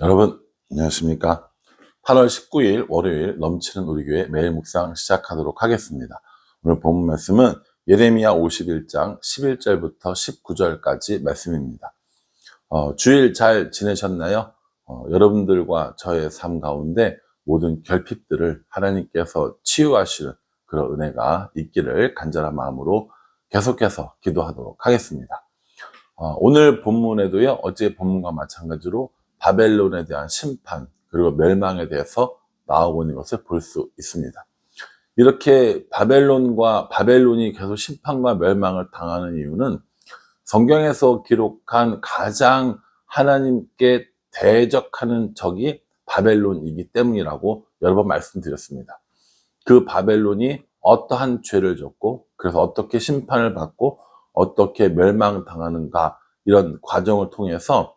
여러분 안녕하십니까? 8월 19일 월요일 넘치는 우리 교회 매일 묵상 시작하도록 하겠습니다. 오늘 본문 말씀은 예레미야 51장 11절부터 19절까지 말씀입니다. 어, 주일 잘 지내셨나요? 어, 여러분들과 저의 삶 가운데 모든 결핍들을 하나님께서 치유하시는 그런 은혜가 있기를 간절한 마음으로 계속해서 기도하도록 하겠습니다. 어, 오늘 본문에도요 어제 본문과 마찬가지로 바벨론에 대한 심판 그리고 멸망에 대해서 나오고 있는 것을 볼 수 있습니다. 이렇게 바벨론과 바벨론이 계속 심판과 멸망을 당하는 이유는 성경에서 기록한 가장 하나님께 대적하는 적이 바벨론이기 때문이라고 여러 번 말씀드렸습니다. 그 바벨론이 어떠한 죄를 졌고 그래서 어떻게 심판을 받고 어떻게 멸망당하는가 이런 과정을 통해서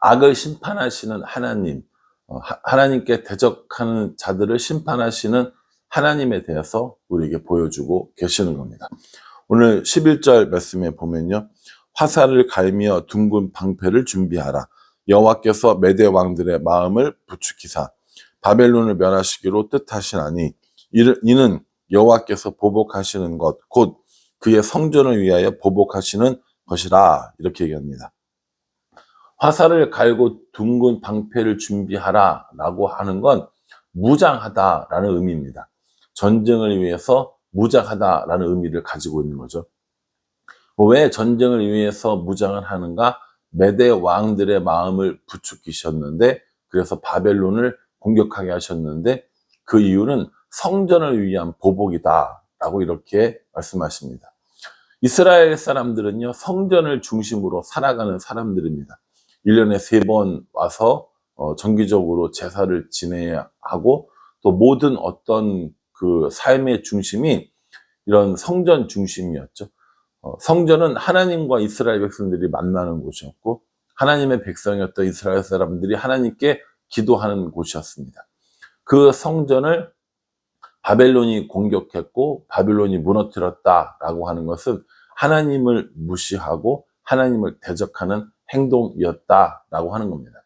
악을 심판하시는 하나님, 어, 하나님께 대적하는 자들을 심판하시는 하나님에 대해서 우리에게 보여주고 계시는 겁니다. 오늘 11절 말씀에 보면요. 화살을 갈며 둥근 방패를 준비하라. 여호와께서 메대 왕들의 마음을 부추기사 바벨론을 멸하시기로 뜻하시나니 이는 여호와께서 보복하시는 것 곧 그의 성전을 위하여 보복하시는 것이라 이렇게 얘기합니다. 화살을 갈고 둥근 방패를 준비하라 라고 하는 건 무장하다라는 의미입니다. 전쟁을 위해서 무장하다라는 의미를 가지고 있는 거죠. 왜 전쟁을 위해서 무장을 하는가? 메대 왕들의 마음을 부추기셨는데 그래서 바벨론을 공격하게 하셨는데 그 이유는 성전을 위한 보복이다 라고 이렇게 말씀하십니다. 이스라엘 사람들은요, 성전을 중심으로 살아가는 사람들입니다. 1년에 세 번 와서 어, 정기적으로 제사를 지내야 하고 또 모든 어떤 그 삶의 중심이 이런 성전 중심이었죠. 어, 성전은 하나님과 이스라엘 백성들이 만나는 곳이었고 하나님의 백성이었던 이스라엘 사람들이 하나님께 기도하는 곳이었습니다. 그 성전을 바벨론이 공격했고 바벨론이 무너뜨렸다라고 하는 것은 하나님을 무시하고 하나님을 대적하는 행동이었다라고 하는 겁니다.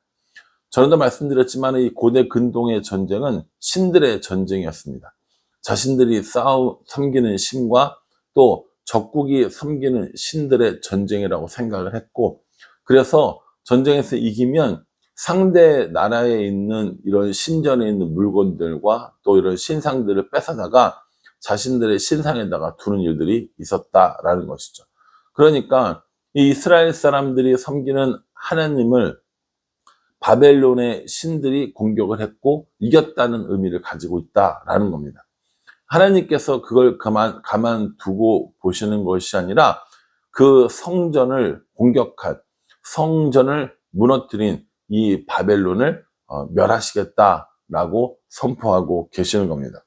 전에도 말씀드렸지만 이 고대 근동의 전쟁은 신들의 전쟁이었습니다. 자신들이 싸우 섬기는 신과 또 적국이 섬기는 신들의 전쟁이라고 생각을 했고 그래서 전쟁에서 이기면 상대 나라에 있는 이런 신전에 있는 물건들과 또 이런 신상들을 뺏어다가 자신들의 신상에다가 두는 일들이 있었다라는 것이죠. 그러니까 이 이스라엘 사람들이 섬기는 하나님을 바벨론의 신들이 공격을 했고 이겼다는 의미를 가지고 있다라는 겁니다. 하나님께서 그걸 가만, 가만 두고 보시는 것이 아니라 그 성전을 공격한 성전을 무너뜨린 이 바벨론을 어, 멸하시겠다라고 선포하고 계시는 겁니다.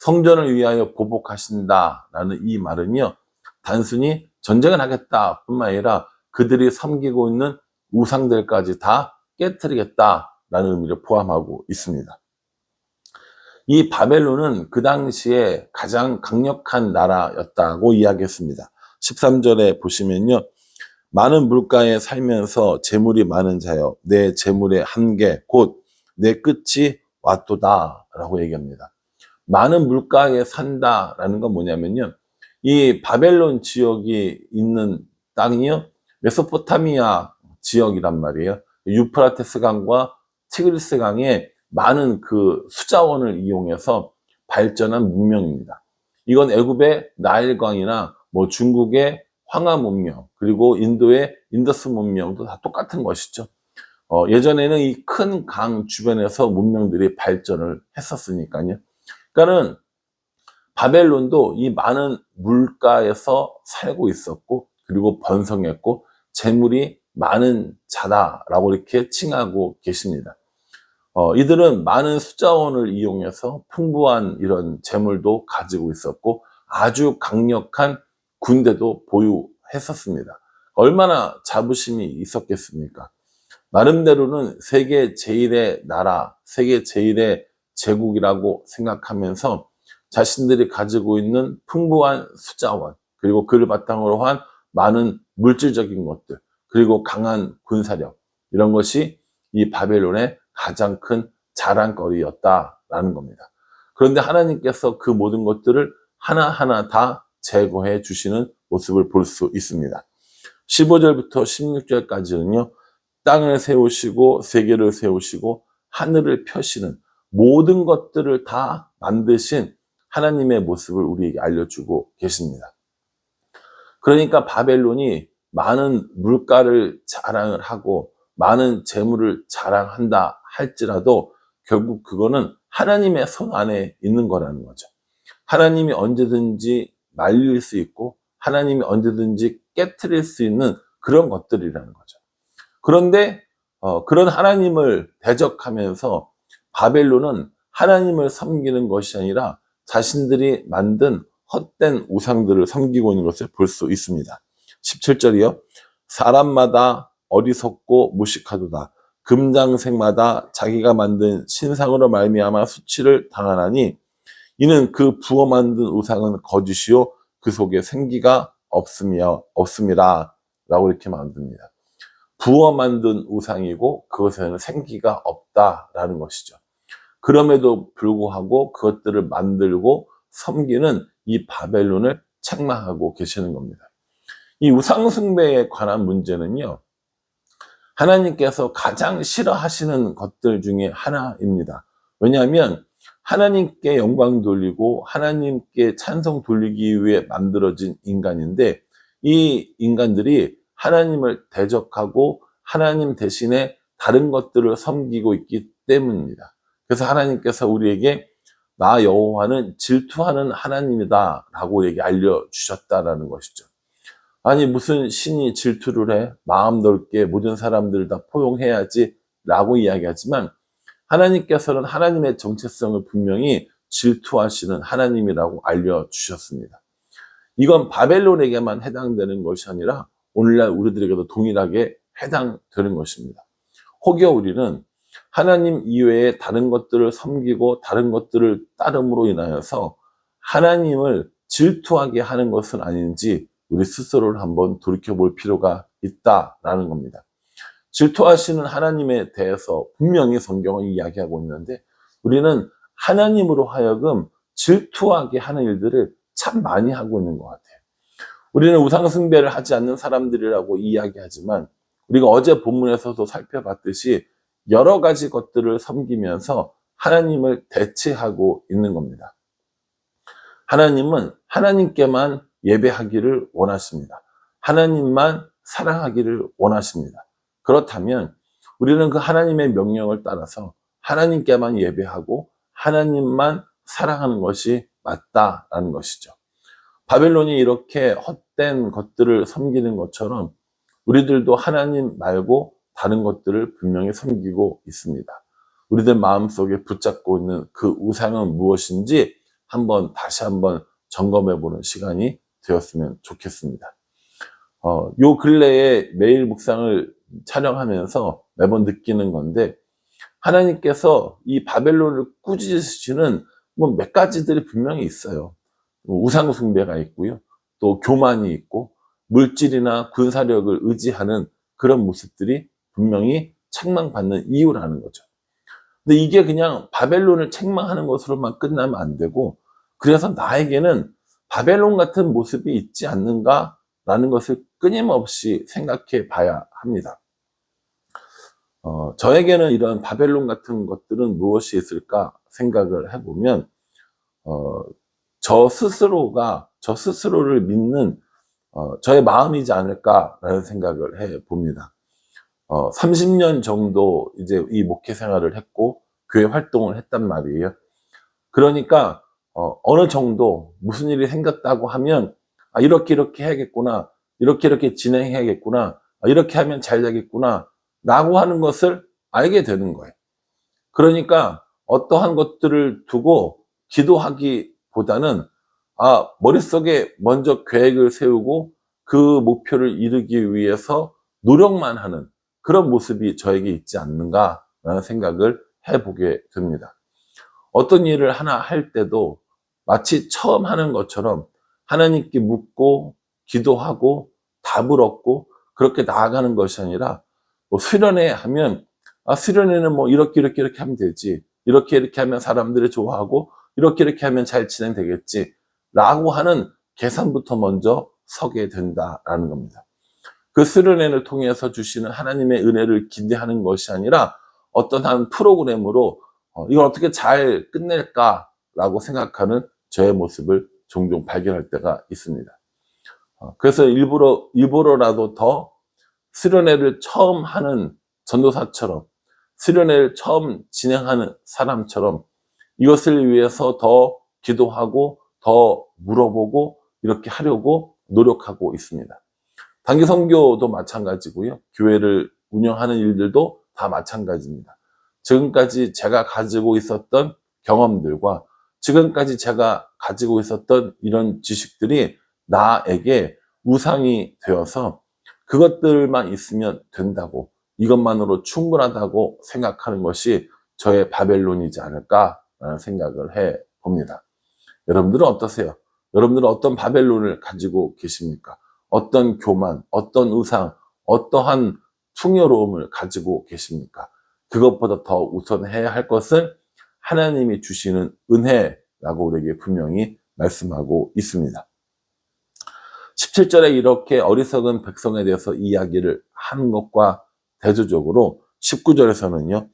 성전을 위하여 보복하신다라는 이 말은요, 단순히 전쟁을 하겠다 뿐만 아니라 그들이 섬기고 있는 우상들까지 다 깨뜨리겠다라는 의미를 포함하고 있습니다. 이 바벨론은 그 당시에 가장 강력한 나라였다고 이야기했습니다. 13절에 보시면요. 많은 물가에 살면서 재물이 많은 자여 내 재물의 한계 곧 내 끝이 왔도다 라고 얘기합니다. 많은 물가에 산다라는 건 뭐냐면요. 이 바벨론 지역이 있는 땅이요. 메소포타미아 지역이란 말이에요. 유프라테스 강과 티그리스 강에 많은 그 수자원을 이용해서 발전한 문명입니다. 이건 애굽의 나일강이나 뭐 중국의 황하 문명 그리고 인도의 인더스 문명도 다 똑같은 것이죠. 어, 예전에는 이 큰 강 주변에서 문명들이 발전을 했었으니까요. 그러니까는 바벨론도 이 많은 물가에서 살고 있었고 그리고 번성했고 재물이 많은 자다라고 이렇게 칭하고 계십니다. 어, 이들은 많은 숫자원을 이용해서 풍부한 이런 재물도 가지고 있었고 아주 강력한 군대도 보유했었습니다. 얼마나 자부심이 있었겠습니까? 나름대로는 세계 제일의 나라, 세계 제일의 제국이라고 생각하면서 자신들이 가지고 있는 풍부한 수자원, 그리고 그를 바탕으로 한 많은 물질적인 것들, 그리고 강한 군사력, 이런 것이 이 바벨론의 가장 큰 자랑거리였다라는 겁니다. 그런데 하나님께서 그 모든 것들을 하나하나 다 제거해 주시는 모습을 볼 수 있습니다. 15절부터 16절까지는요, 땅을 세우시고 세계를 세우시고 하늘을 펴시는 모든 것들을 다 만드신 하나님의 모습을 우리에게 알려주고 계십니다. 그러니까 바벨론이 많은 물가를 자랑을 하고 많은 재물을 자랑한다 할지라도 결국 그거는 하나님의 손 안에 있는 거라는 거죠. 하나님이 언제든지 말릴 수 있고 하나님이 언제든지 깨뜨릴 수 있는 그런 것들이라는 거죠. 그런데 어, 그런 하나님을 대적하면서 바벨론은 하나님을 섬기는 것이 아니라 자신들이 만든 헛된 우상들을 섬기고 있는 것을 볼 수 있습니다. 17절이요. 사람마다 어리석고 무식하도다. 금장색마다 자기가 만든 신상으로 말미암아 수치를 당하나니 이는 그 부어 만든 우상은 거짓이요 그 속에 생기가 없으며 없음이라 라고 이렇게 만듭니다. 부어 만든 우상이고 그것에는 생기가 없다라는 것이죠. 그럼에도 불구하고 그것들을 만들고 섬기는 이 바벨론을 책망하고 계시는 겁니다. 이 우상숭배에 관한 문제는요, 하나님께서 가장 싫어하시는 것들 중에 하나입니다. 왜냐하면 하나님께 영광 돌리고 하나님께 찬송 돌리기 위해 만들어진 인간인데 이 인간들이 하나님을 대적하고 하나님 대신에 다른 것들을 섬기고 있기 때문입니다. 그래서 하나님께서 우리에게 나 여호와는 질투하는 하나님이다라고 우리에게 알려주셨다라는 것이죠. 아니 무슨 신이 질투를 해 마음 넓게 모든 사람들을 다 포용해야지라고 이야기하지만 하나님께서는 하나님의 정체성을 분명히 질투하시는 하나님이라고 알려주셨습니다. 이건 바벨론에게만 해당되는 것이 아니라 오늘날 우리들에게도 동일하게 해당되는 것입니다. 혹여 우리는 하나님 이외에 다른 것들을 섬기고 다른 것들을 따름으로 인하여서 하나님을 질투하게 하는 것은 아닌지 우리 스스로를 한번 돌이켜 볼 필요가 있다라는 겁니다. 질투하시는 하나님에 대해서 분명히 성경은 이야기하고 있는데 우리는 하나님으로 하여금 질투하게 하는 일들을 참 많이 하고 있는 것 같아요. 우리는 우상숭배를 하지 않는 사람들이라고 이야기하지만 우리가 어제 본문에서도 살펴봤듯이 여러 가지 것들을 섬기면서 하나님을 대체하고 있는 겁니다. 하나님은 하나님께만 예배하기를 원하십니다. 하나님만 사랑하기를 원하십니다. 그렇다면 우리는 그 하나님의 명령을 따라서 하나님께만 예배하고 하나님만 사랑하는 것이 맞다라는 것이죠. 바벨론이 이렇게 헛된 것들을 섬기는 것처럼 우리들도 하나님 말고 다른 것들을 분명히 섬기고 있습니다. 우리들 마음속에 붙잡고 있는 그 우상은 무엇인지 한번 다시 한번 점검해 보는 시간이 되었으면 좋겠습니다. 어, 요 근래에 매일 묵상을 촬영하면서 매번 느끼는 건데 하나님께서 이 바벨론을 꾸짖으시는 뭐 몇 가지들이 분명히 있어요. 우상 숭배가 있고요. 또 교만이 있고 물질이나 군사력을 의지하는 그런 모습들이 분명히 책망받는 이유라는 거죠. 근데 이게 그냥 바벨론을 책망하는 것으로만 끝나면 안 되고 그래서 나에게는 바벨론 같은 모습이 있지 않는가라는 것을 끊임없이 생각해 봐야 합니다. 어, 저에게는 이런 바벨론 같은 것들은 무엇이 있을까 생각을 해보면, 어, 저 스스로가, 저 스스로를 믿는, 어, 저의 마음이지 않을까라는 생각을 해 봅니다. 어, 30년 정도 이제 이 목회 생활을 했고, 교회 활동을 했단 말이에요. 그러니까, 어, 어느 정도 무슨 일이 생겼다고 하면, 아, 이렇게 이렇게 해야겠구나. 이렇게 이렇게 진행해야겠구나. 아, 이렇게 하면 잘 되겠구나. 라고 하는 것을 알게 되는 거예요. 그러니까 어떠한 것들을 두고 기도하기보다는 아, 머릿속에 먼저 계획을 세우고 그 목표를 이루기 위해서 노력만 하는 그런 모습이 저에게 있지 않는가라는 생각을 해보게 됩니다. 어떤 일을 하나 할 때도 마치 처음 하는 것처럼 하나님께 묻고 기도하고 답을 얻고 그렇게 나아가는 것이 아니라 뭐 수련회 하면 아, 수련회는 뭐 이렇게 이렇게 이렇게 하면 되지. 이렇게 이렇게 하면 사람들이 좋아하고 이렇게 이렇게 하면 잘 진행되겠지. 라고 하는 계산부터 먼저 서게 된다라는 겁니다. 그 수련회를 통해서 주시는 하나님의 은혜를 기대하는 것이 아니라 어떤 한 프로그램으로 어, 이걸 어떻게 잘 끝낼까라고 생각하는 저의 모습을 종종 발견할 때가 있습니다. 어, 그래서 일부러, 일부러라도 더 수련회를 처음 하는 전도사처럼 수련회를 처음 진행하는 사람처럼 이것을 위해서 더 기도하고 더 물어보고 이렇게 하려고 노력하고 있습니다. 단기 선교도 마찬가지고요. 교회를 운영하는 일들도 다 마찬가지입니다. 지금까지 제가 가지고 있었던 경험들과 지금까지 제가 가지고 있었던 이런 지식들이 나에게 우상이 되어서 그것들만 있으면 된다고 이것만으로 충분하다고 생각하는 것이 저의 바벨론이지 않을까라는 생각을 해 봅니다. 여러분들은 어떠세요? 여러분들은 어떤 바벨론을 가지고 계십니까? 어떤 교만, 어떤 의상, 어떠한 풍요로움을 가지고 계십니까? 그것보다 더 우선해야 할 것은 하나님이 주시는 은혜라고 우리에게 분명히 말씀하고 있습니다. 17절에 이렇게 어리석은 백성에 대해서 이야기를 하는 것과 대조적으로 19절에서는요.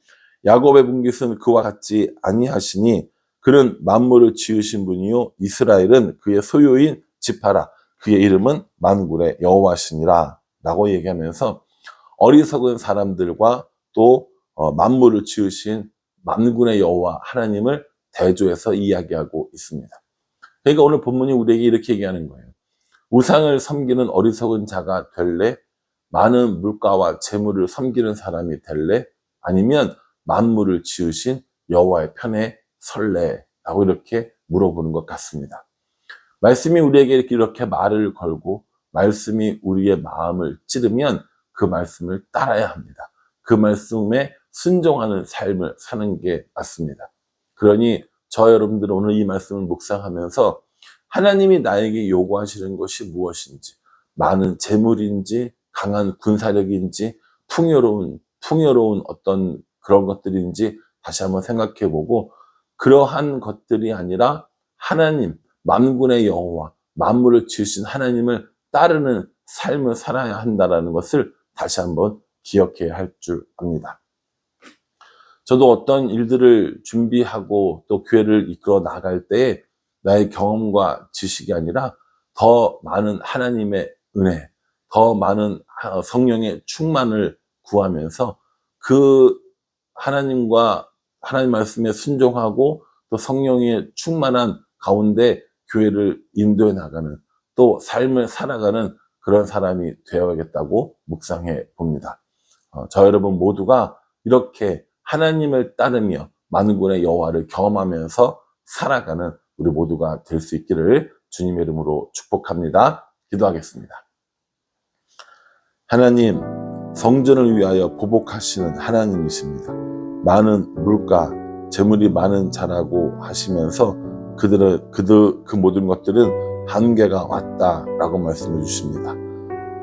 야곱의 분깃은 그와 같지 아니하시니 그는 만물을 지으신 분이요 이스라엘은 그의 소유인 지파라 그의 이름은 만군의 여호와시니라 라고 얘기하면서 어리석은 사람들과 또 어, 만물을 지으신 만군의 여호와 하나님을 대조해서 이야기하고 있습니다. 그러니까 오늘 본문이 우리에게 이렇게 얘기하는 거예요. 우상을 섬기는 어리석은 자가 될래? 많은 물가와 재물을 섬기는 사람이 될래? 아니면 만물을 지으신 여호와의 편에 설레 라고 이렇게 물어보는 것 같습니다. 말씀이 우리에게 이렇게, 말을 걸고 말씀이 우리의 마음을 찌르면 그 말씀을 따라야 합니다. 그 말씀에 순종하는 삶을 사는 게 맞습니다. 그러니 저 여러분들은 오늘 이 말씀을 묵상하면서 하나님이 나에게 요구하시는 것이 무엇인지, 많은 재물인지, 강한 군사력인지, 풍요로운, 풍요로운 어떤 그런 것들인지 다시 한번 생각해 보고, 그러한 것들이 아니라 하나님, 만군의 여호와, 만물을 지으신 하나님을 따르는 삶을 살아야 한다라는 것을 다시 한번 기억해야 할 줄 압니다. 저도 어떤 일들을 준비하고 또 교회를 이끌어 나갈 때에 나의 경험과 지식이 아니라 더 많은 하나님의 은혜, 더 많은 성령의 충만을 구하면서 그 하나님과 하나님 말씀에 순종하고 또 성령의 충만한 가운데 교회를 인도해 나가는 또 삶을 살아가는 그런 사람이 되어야겠다고 묵상해 봅니다. 어, 저 여러분 모두가 이렇게 하나님을 따르며 만군의 여호와를 경험하면서 살아가는 우리 모두가 될 수 있기를 주님의 이름으로 축복합니다. 기도하겠습니다. 하나님, 성전을 위하여 보복하시는 하나님이십니다. 많은 물가, 재물이 많은 자라고 하시면서 그들은, 그들, 그 모든 것들은 한계가 왔다라고 말씀해 주십니다.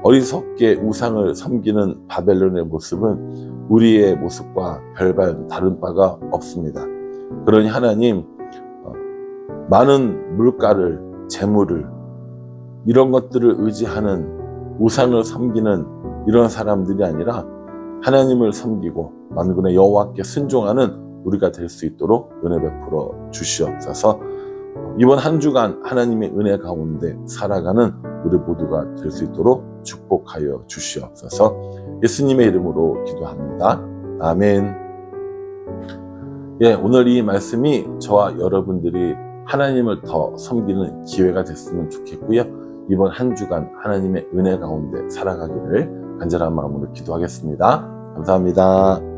어리석게 우상을 섬기는 바벨론의 모습은 우리의 모습과 별반 다른 바가 없습니다. 그러니 하나님, 어, 많은 물가를, 재물을, 이런 것들을 의지하는 우상을 섬기는 이런 사람들이 아니라 하나님을 섬기고 만군의 여호와께 순종하는 우리가 될 수 있도록 은혜 베풀어 주시옵소서. 이번 한 주간 하나님의 은혜 가운데 살아가는 우리 모두가 될 수 있도록 축복하여 주시옵소서. 예수님의 이름으로 기도합니다. 아멘. 예, 오늘 이 말씀이 저와 여러분들이 하나님을 더 섬기는 기회가 됐으면 좋겠고요. 이번 한 주간 하나님의 은혜 가운데 살아가기를 간절한 마음으로 기도하겠습니다. 감사합니다.